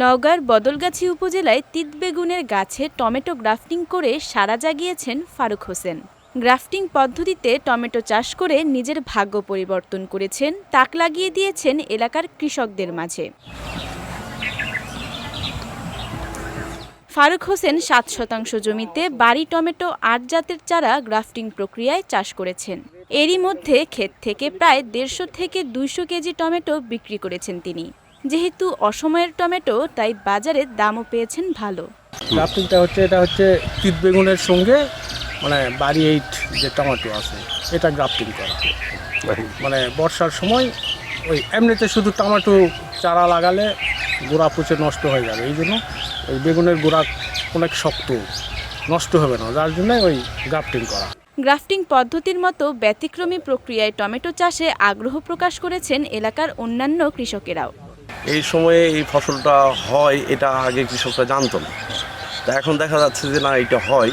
নওগাঁর বদলগাছি উপজেলায় তিতবেগুনের গাছে টমেটো গ্রাফটিং করে সারা জাগিয়েছেন ফারুক হোসেন। গ্রাফটিং পদ্ধতিতে টমেটো চাষ করে নিজের ভাগ্য পরিবর্তন করেছেন, তাক লাগিয়ে দিয়েছেন এলাকার কৃষকদের মাঝে। ফারুক হোসেন সাত শতাংশ জমিতে বাড়ি টমেটো আট জাতের চারা গ্রাফটিং প্রক্রিয়ায় চাষ করেছেন। এরই মধ্যে ক্ষেত থেকে প্রায় দেড়শো থেকে দুইশো কেজি টমেটো বিক্রি করেছেন তিনি। যেহেতু অসময়ের টমেটো, তাই বাজারে দামও পেয়েছেন ভালো। গ্রাফটিংটা হচ্ছে, এটা হচ্ছে তিত বেগুনের সঙ্গে মানে বাড়ি এইট যে টমেটো আছে, এটা গ্রাফটিং করা। মানে বর্ষার সময় ওই এমনিতে শুধু টমেটো চারা লাগালে গোড়া পচে নষ্ট হয়ে যাবে, এই জন্য ওই বেগুনের গোড়া অনেক শক্ত নষ্ট হবে না যার জন্য ওই গ্রাফটিং করা। গ্রাফটিং পদ্ধতির মতো ব্যতিক্রমী প্রক্রিয়ায় টমেটো চাষে আগ্রহ প্রকাশ করেছেন এলাকার অন্যান্য কৃষকেরাও। এই সময়ে এই ফসলটা হয় এটা আগে কৃষকরা জানতো না। তা এখন দেখা যাচ্ছে যে না এটা হয়।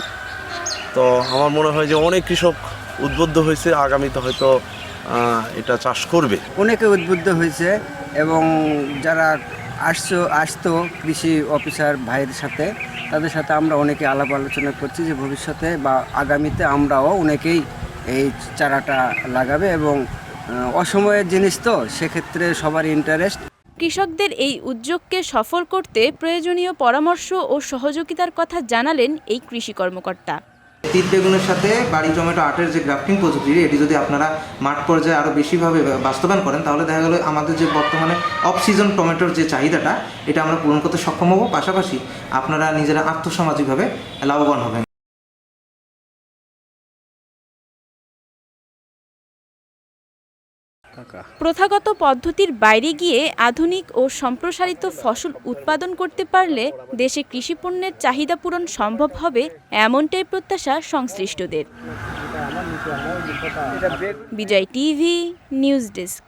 তো আমার মনে হয় যে অনেক কৃষক উদ্বুদ্ধ হয়েছে আগামীতে হয়তো এটা চাষ করবে। অনেকে উদ্বুদ্ধ হয়েছে এবং যারা আসছো, আসতো কৃষি অফিসার ভাইয়ের সাথে। তাদের সাথে আমরা অনেকে আলাপ আলোচনা করছি যে ভবিষ্যতে বা আগামীতে আমরাও অনেকেই এই চারাটা লাগাবে এবং অসময়ের জিনিস তো, সেক্ষেত্রে সবার ইন্টারেস্ট কৃষকদের এই উদ্যোগকে সফল করতে প্রয়োজনীয় পরামর্শ ও সহযোগিতার কথা জানালেন এই কৃষি কর্মকর্তা। তিত বেগুনের সাথে বাড়ি টমেটো আটের যে গ্রাফটিং প্রযুক্তি, এটি যদি আপনারা মাঠ পর্যায়ে আরও বেশিভাবে বাস্তবায়ন করেন, তাহলে দেখা গেলো আমাদের যে বর্তমানে অফ সিজন টমেটোর যে চাহিদাটা, এটা আমরা পূরণ করতে সক্ষম হব। পাশাপাশি আপনারা নিজেরা আর্থসামাজিকভাবে লাভবান হবেন। প্রথাগত পদ্ধতির বাইরে গিয়ে আধুনিক ও সম্প্রসারিত ফসল উৎপাদন করতে পারলে দেশে কৃষি পণ্যের চাহিদা পূরণ সম্ভব হবে এমনটাই প্রত্যাশা সংশ্লিষ্টদের। Bijoy TV news desk.